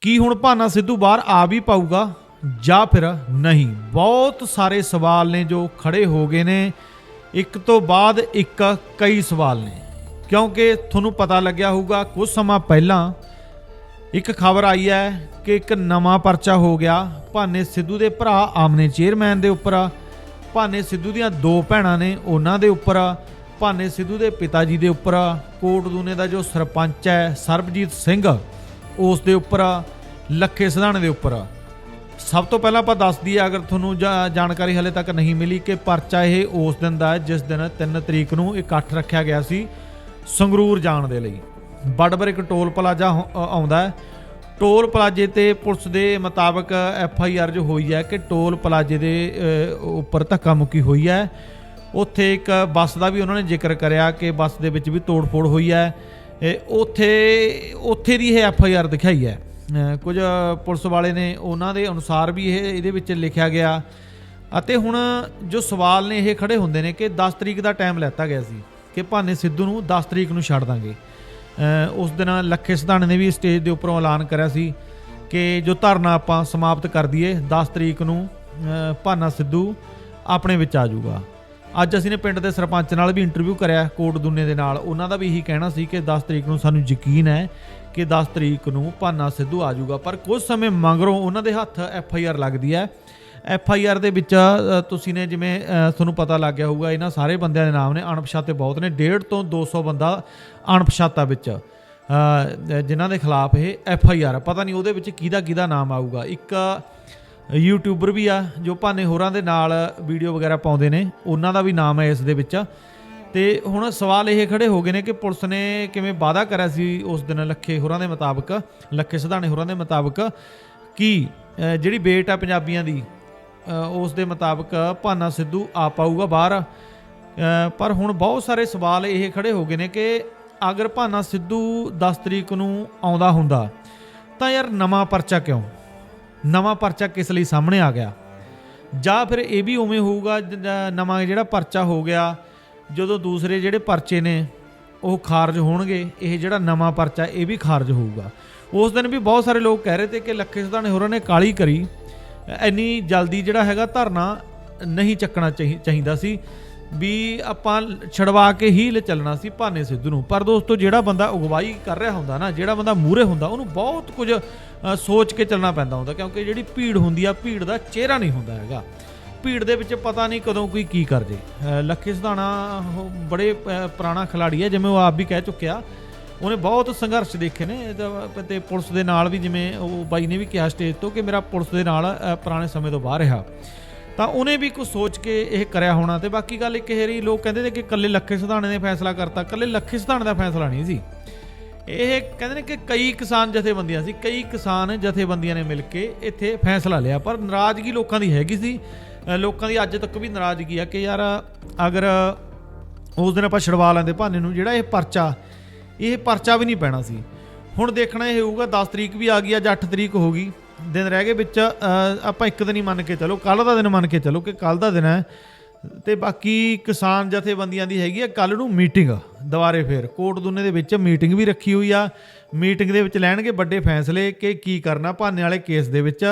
ਕੀ ਹੁਣ ਭਾਨਾ ਸਿੱਧੂ ਬਾਹਰ ਆ ਵੀ ਪਾਊਗਾ? ਜਾਂ ਫਿਰ ਨਹੀਂ? ਬਹੁਤ ਸਾਰੇ ਸਵਾਲ ਨੇ ਜੋ ਖੜੇ ਹੋ ਗਏ ਨੇ। ਇੱਕ ਤੋਂ ਬਾਅਦ ਇੱਕ ਕਈ ਸਵਾਲ ਨੇ। ਕਿਉਂਕਿ ਤੁਹਾਨੂੰ ਪਤਾ ਲੱਗਿਆ ਹੋਊਗਾ, ਕੁਝ ਸਮਾਂ ਪਹਿਲਾਂ ਇੱਕ ਖਬਰ ਆਈ ਹੈ ਕਿ ਇੱਕ ਨਵਾਂ ਪਰਚਾ ਹੋ ਗਿਆ ਭਾਨੇ ਸਿੱਧੂ ਦੇ ਭਰਾ ਆਮਨੇ ਚੇਅਰਮੈਨ ਦੇ ਉੱਪਰ। ਭਾਨੇ ਸਿੱਧੂ ਦੀਆਂ ਦੋ ਭੈਣਾਂ ਨੇ ਉਹਨਾਂ ਦੇ ਉੱਪਰ। ਭਾਨੇ ਸਿੱਧੂ ਦੇ ਪਿਤਾ ਜੀ ਦੇ ਉੱਪਰ। ਕੋਟ ਦੂਨੇ ਦਾ ਜੋ ਸਰਪੰਚ ਹੈ ਸਰਬਜੀਤ ਸਿੰਘ। ਉਸ ਦੇ ਉੱਪਰ ਲੱਖੇ ਸਿਧਾਣੇ ਦੇ ਉੱਪਰ ਸਭ ਤੋਂ ਪਹਿਲਾਂ ਆਪਾਂ ਦੱਸ ਦਈਏ, ਅਗਰ ਤੁਹਾਨੂੰ ਜਾ- ਜਾਣਕਾਰੀ ਹਲੇ ਤੱਕ ਨਹੀਂ ਮਿਲੀ ਕਿ ਪਰਚਾ ਇਹ ਉਸ ਦਿਨ ਦਾ ਹੈ, ਜਿਸ ਦਿਨ 3 ਤਰੀਕ ਨੂੰ ਇਕੱਠ ਰੱਖਿਆ ਗਿਆ ਸੀ ਸੰਗਰੂਰ ਜਾਣ ਦੇ ਲਈ। ਬੜਬਰ ਇੱਕ ਟੋਲ ਪਲਾਜ਼ਾ ਹੋ- ਆਉਂਦਾ ਹੈ। ਟੋਲ ਪਲਾਜ਼ੇ ਤੇ ਪੁਲਿਸ ਦੇ ਮੁਤਾਬਕ ਐਫ ਆਈ ਆਰ ਜੋ ਹੋਈ ਹੈ ਕਿ ਟੋਲ ਪਲਾਜ਼ੇ ਦੇ ਉੱਪਰ ਧੱਕਾ ਮੁੱਕੀ ਹੋਈ ਹੈ। ਉੱਥੇ ਇੱਕ ਬੱਸ ਦਾ ਵੀ ਉਹਨਾਂ ਨੇ ਜ਼ਿਕਰ ਕਰਿਆ ਕਿ ਬੱਸ ਦੇ ਵਿੱਚ ਵੀ ਤੋੜ-ਫੋੜ ਹੋਈ ਹੈ। ਉੱਥੇ ਉੱਥੇ ਦੀ ਇਹ ਐਫ ਆਈ ਆਰ ਦਿਖਾਈ ਹੈ। ਕੁਝ ਪੁਲਿਸ ਵਾਲੇ ਨੇ ਉਹਨਾਂ ਦੇ ਅਨੁਸਾਰ ਵੀ ਇਹ, ਇਹਦੇ ਵਿੱਚ ਲਿਖਿਆ ਗਿਆ। ਅਤੇ ਹੁਣ ਜੋ ਸਵਾਲ ਨੇ, ਇਹ ਖੜੇ ਹੁੰਦੇ ਨੇ ਕਿ 10 ਤਰੀਕ ਦਾ ਟਾਈਮ ਲੈਤਾ ਗਿਆ ਸੀ ਕਿ ਭਾਨੇ ਸਿੱਧੂ ਨੂੰ 10 ਤਰੀਕ ਨੂੰ ਛੱਡ ਦਾਂਗੇ। ਉਸ ਦਿਨ ਲੱਖੇ ਸਿਧਾਣੇ ਨੇ ਵੀ ਸਟੇਜ ਦੇ ਉੱਪਰੋਂ ਐਲਾਨ ਕਰਿਆ ਸੀ ਕਿ ਜੋ ਧਰਨਾ ਆਪਾਂ ਸਮਾਪਤ ਕਰ ਦਈਏ 10 ਤਰੀਕ ਨੂੰ ਭਾਨਾ ਸਿੱਧੂ ਆਪਣੇ ਵਿੱਚ ਆ ਜਾਊਗਾ। ਅੱਜ ਅਸੀਂ ਨੇ ਪਿੰਡ ਦੇ ਸਰਪੰਚ ਨਾਲ ਵੀ ਇੰਟਰਵਿਊ ਕਰਿਆ ਕੋਟ ਦੁੰਨੇ ਦੇ ਨਾਲ। ਉਹਨਾਂ ਦਾ ਵੀ ਇਹੀ ਕਹਿਣਾ ਸੀ ਕਿ 10 ਤਰੀਕ ਨੂੰ ਸਾਨੂੰ ਯਕੀਨ ਹੈ ਕਿ 10 ਤਰੀਕ ਨੂੰ ਭਾਨਾ ਸਿੱਧੂ ਆ ਜਾਊਗਾ। ਪਰ ਕੁਝ ਸਮੇਂ ਮਗਰੋਂ ਉਹਨਾਂ ਦੇ ਹੱਥ ਐਫ ਆਈ ਆਰ ਲੱਗਦੀ ਹੈ। ਐਫ ਆਈ ਆਰ ਦੇ ਵਿੱਚ ਤੁਸੀਂ ਨੇ ਜਿਵੇਂ ਤੁਹਾਨੂੰ ਪਤਾ ਲੱਗ ਗਿਆ ਹੋਊਗਾ ਇਹਨਾਂ ਸਾਰੇ ਬੰਦਿਆਂ ਦੇ ਨਾਮ ਨੇ ਅਣਪਛਾਤੇ ਬਹੁਤ ਨੇ। 1.5 ਤੋਂ 200 ਬੰਦਾ ਅਣਪਛਾਤਾ ਵਿੱਚ ਅ, ਜਿਨ੍ਹਾਂ ਦੇ ਖਿਲਾਫ ਇਹ ਐਫ ਆਈ ਆਰ ਪਤਾ ਨਹੀਂ ਉਹਦੇ ਵਿੱਚ ਕਿਹਦਾ ਕਿਹਦਾ ਨਾਮ ਆਊਗਾ। ਇੱਕ ਯੂਟਿਊਬਰ ਵੀ ਆ, ਜੋ ਭਾਨੇ ਹੋਰਾਂ ਦੇ ਨਾਲ ਵੀਡੀਓ ਵਗੈਰਾ ਪਾਉਂਦੇ ਨੇ, ਉਹਨਾਂ ਦਾ ਵੀ ਨਾਮ ਹੈ ਇਸ ਦੇ ਵਿੱਚ। ਤੇ ਹੁਣ ਸਵਾਲ ਇਹ ਖੜੇ ਹੋ ਗਏ ਨੇ ਕਿ ਪੁਲਿਸ ਨੇ ਕਿਵੇਂ ਵਾਅਦਾ ਕਰਿਆ ਸੀ ਉਸ ਦਿਨ ਲੱਖੇ ਹੋਰਾਂ ਦੇ ਮੁਤਾਬਕ, ਲੱਖੇ ਸਿਧਾਣੇ ਹੋਰਾਂ ਦੇ ਮੁਤਾਬਕ, ਕਿ ਜਿਹੜੀ ਬੇਟ ਆ ਪੰਜਾਬੀਆਂ ਦੀ ਉਸ ਦੇ ਮੁਤਾਬਕ ਭਾਨਾ ਸਿੱਧੂ ਆ ਪਾਊਗਾ ਬਾਹਰ। ਪਰ ਹੁਣ ਬਹੁਤ ਸਾਰੇ ਸਵਾਲ ਇਹ ਖੜੇ ਹੋ ਗਏ ਨੇ ਕਿ ਅਗਰ ਭਾਨਾ ਸਿੱਧੂ 10 ਤਰੀਕ ਨੂੰ ਆਉਂਦਾ ਹੁੰਦਾ, ਤਾਂ ਯਾਰ ਨਵਾਂ ਪਰਚਾ ਕਿਉਂ? ਨਵਾਂ ਪਰਚਾ ਕਿਸ ਲਈ ਸਾਹਮਣੇ ਆ ਗਿਆ? ਜਾਂ ਫਿਰ ਇਹ ਵੀ ਉਵੇਂ ਹੋਊਗਾ ਨਵਾਂ ਜਿਹੜਾ ਪਰਚਾ ਹੋ ਗਿਆ, ਜਦੋਂ ਦੂਸਰੇ ਜਿਹੜੇ ਪਰਚੇ ਨੇ, ਉਹ ਖਾਰਜ ਹੋਣਗੇ, ਇਹ ਜਿਹੜਾ ਨਵਾਂ ਪਰਚਾ, ਇਹ ਵੀ ਖਾਰਜ ਹੋਊਗਾ। ਉਸ ਦਿਨ ਵੀ ਬਹੁਤ ਸਾਰੇ ਲੋਕ ਕਹਿ ਰਹੇ ਤੇ ਕਿ ਲੱਖੇ ਸਿਧਾਣੇ ਹੋਰਾਂ ਨੇ ਕਾਲੀ ਕਰੀ। ਇੰਨੀ ਜਲਦੀ ਜਿਹੜਾ ਹੈਗਾ ਧਰਨਾ ਨਹੀਂ ਚੱਕਣਾ ਚਾਹੀ- ਚਾਹੀਦਾ ਸੀ। ਵੀ ਆਪਾਂ ਛਡਵਾ ਕੇ ਹੀ ਲੈ ਚੱਲਣਾ ਸੀ ਭਾਨੇ ਸਿੱਧੂ ਨੂੰ। ਪਰ ਦੋਸਤੋ, ਜਿਹੜਾ ਬੰਦਾ ਅਗਵਾਈ ਕਰ ਰਿਹਾ ਹੁੰਦਾ ਨਾ, ਜਿਹੜਾ ਬੰਦਾ ਮੂਰੇ ਹੁੰਦਾ, ਉਹਨੂੰ ਬਹੁਤ ਕੁਝ ਸੋਚ ਕੇ ਚੱਲਣਾ ਪੈਂਦਾ ਹੁੰਦਾ, ਕਿਉਂਕਿ ਜਿਹੜੀ ਭੀੜ ਹੁੰਦੀ ਆ, ਭੀੜ ਦਾ ਚਿਹਰਾ ਨਹੀਂ ਹੁੰਦਾ ਹੈਗਾ। ਭੀੜ ਦੇ ਵਿੱਚ ਪਤਾ ਨਹੀਂ ਕਦੋਂ ਕੋਈ ਕੀ ਕਰ ਜੇ ਲੱਖੇ ਸਿਧਾਣਾ, ਉਹ ਬੜੇ ਪੁਰਾਣਾ ਖਿਲਾੜੀ ਹੈ ਜਿਵੇਂ ਉਹ ਆਪ ਵੀ ਕਹਿ ਚੁੱਕਿਆ। ਉਹਨੇ ਬਹੁਤ ਸੰਘਰਸ਼ ਦੇਖੇ ਨੇ ਤੇ- ਪੁਲਿਸ ਦੇ ਨਾਲ ਵੀ ਜਿਵੇਂ ਉਹ ਬਾਈ ਨੇ ਵੀ ਕਿਹਾ ਸਟੇਜ ਤੋਂ ਕਿ ਮੇਰਾ ਪੁਲਿਸ ਦੇ ਨਾਲ ਪੁਰਾਣੇ ਸਮੇਂ ਤੋਂ ਬਾਹਰ ਰਿਹਾ। ਤਾਂ ਉਹਨੇ ਵੀ ਕੁਝ ਸੋਚ ਕੇ ਇਹ ਕਰਿਆ ਹੋਣਾ ਤੇ ਬਾਕੀ ਗੱਲ ਇੱਕ ਹੈਰੀ ਲੋਕ ਕਹਿੰਦੇ ਨੇ ਕਿ ਕੱਲੇ ਲੱਖੇ ਸਿਧਾਣੇ ਨੇ ਫੈਸਲਾ ਕਰਤਾ ਕੱਲੇ ਲੱਖੇ ਸਿਧਾਣੇ ਦਾ ਫੈਸਲਾ ਨਹੀਂ ਸੀ। ਇਹ ਕਹਿੰਦੇ ਨੇ ਕਿ ਕਈ ਕਿਸਾਨ ਜਥੇਬੰਦੀਆਂ ਸੀ, ਕਈ ਕਿਸਾਨ ਜਥੇਬੰਦੀਆਂ ਨੇ ਮਿਲ ਕੇ ਇੱਥੇ ਫੈਸਲਾ ਲਿਆ, ਪਰ ਨਾਰਾਜ਼ਗੀ ਲੋਕਾਂ ਦੀ ਹੈਗੀ ਸੀ। ਲੋਕਾਂ ਦੀ ਅੱਜ ਤੱਕ ਵੀ ਨਾਰਾਜ਼ਗੀ ਆ ਕਿ ਯਾਰ ਅਗਰ ਉਸ ਦਿਨ ਆਪਾਂ ਛਡਵਾ ਲੈਂਦੇ ਭਾਨੇ ਨੂੰ, ਜਿਹੜਾ ਇਹ ਪਰਚਾ ਇਹ ਪਰਚਾ ਵੀ ਨਹੀਂ ਪੈਣਾ ਸੀ। ਹੁਣ ਦੇਖਣਾ ਇਹ ਹੋਊਗਾ 10 ਤਰੀਕ ਵੀ ਆ ਗਈ, ਅੱਜ 8 ਤਰੀਕ ਹੋ ਗਈ। ਦਿਨ ਰਹਿ ਗਏ ਵਿੱਚ ਅ, ਆਪਾਂ ਇੱਕ ਦਿਨ ਹੀ ਮੰਨ ਕੇ ਚਲੋ ਕੱਲ ਦਾ ਦਿਨ ਮੰਨ ਕੇ ਚਲੋ ਕਿ ਕੱਲ ਦਾ ਦਿਨ ਹੈ ਤੇ ਬਾਕੀ ਕਿਸਾਨ ਜਥੇਬੰਦੀਆਂ ਦੀ ਹੈਗੀ ਆ ਕੱਲ ਨੂੰ ਮੀਟਿੰਗ ਦੁਬਾਰੇ ਫੇਰ ਕੋਟ ਦੁਨੇ ਦੇ ਵਿੱਚ ਮੀਟਿੰਗ ਵੀ ਰੱਖੀ ਹੋਈ ਆ ਮੀਟਿੰਗ ਦੇ ਵਿੱਚ ਲੈਣਗੇ ਵੱਡੇ ਫੈਸਲੇ ਕਿ ਕੀ ਕਰਨਾ ਭਾਨੇ ਵਾਲੇ ਕੇਸ ਦੇ ਵਿੱਚ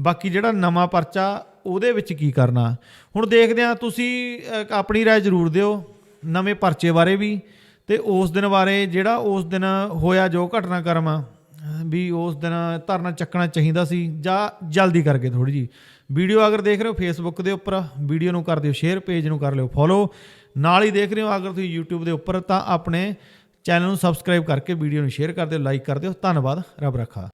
ਬਾਕੀ ਜਿਹੜਾ ਨਵਾਂ ਪਰਚਾ ਉਹਦੇ ਵਿੱਚ ਕੀ ਕਰਨਾ ਹੁਣ ਦੇਖਦੇ ਆ ਤੁਸੀਂ ਅ, ਆਪਣੀ رائے ਜ਼ਰੂਰ ਦਿਓ ਨਵੇਂ ਪਰਚੇ ਬਾਰੇ ਵੀ ਤੇ ਉਸ ਦਿਨ ਬਾਰੇ ਜਿਹੜਾ ਉਸ ਦਿਨ ਹੋਇਆ ਜੋ ਘਟਨਾਕ੍ਰਮ ਆ ਵੀ ਉਸ ਦਿਨ ਧਰਨਾ ਚੱਕਣਾ ਚਾਹੀਦਾ ਸੀ, ਜਾਂ ਜਲਦੀ ਕਰਕੇ ਥੋੜੀ ਜੀ ਵੀਡੀਓ ਅਗਰ ਦੇਖ ਰਹੇ ਹੋ ਫੇਸਬੁੱਕ ਦੇ ਉੱਪਰ, ਵੀਡੀਓ ਨੂੰ ਕਰ ਦਿਓ ਸ਼ੇਅਰ ਪੇਜ ਨੂੰ ਕਰ ਲਿਓ ਫੋਲੋ ਨਾਲ ਹੀ ਦੇਖ ਰਹੇ ਹੋ ਅਗਰ ਤੁਸੀਂ YouTube ਦੇ ਉੱਪਰ, ਤਾਂ ਆਪਣੇ ਚੈਨਲ ਨੂੰ ਸਬਸਕ੍ਰਾਈਬ ਕਰਕੇ ਵੀਡੀਓ ਨੂੰ ਸ਼ੇਅਰ ਕਰ ਦਿਓ ਲਾਈਕ ਕਰ ਦਿਓ। ਧੰਨਵਾਦ, ਰੱਬ ਰੱਖਾ।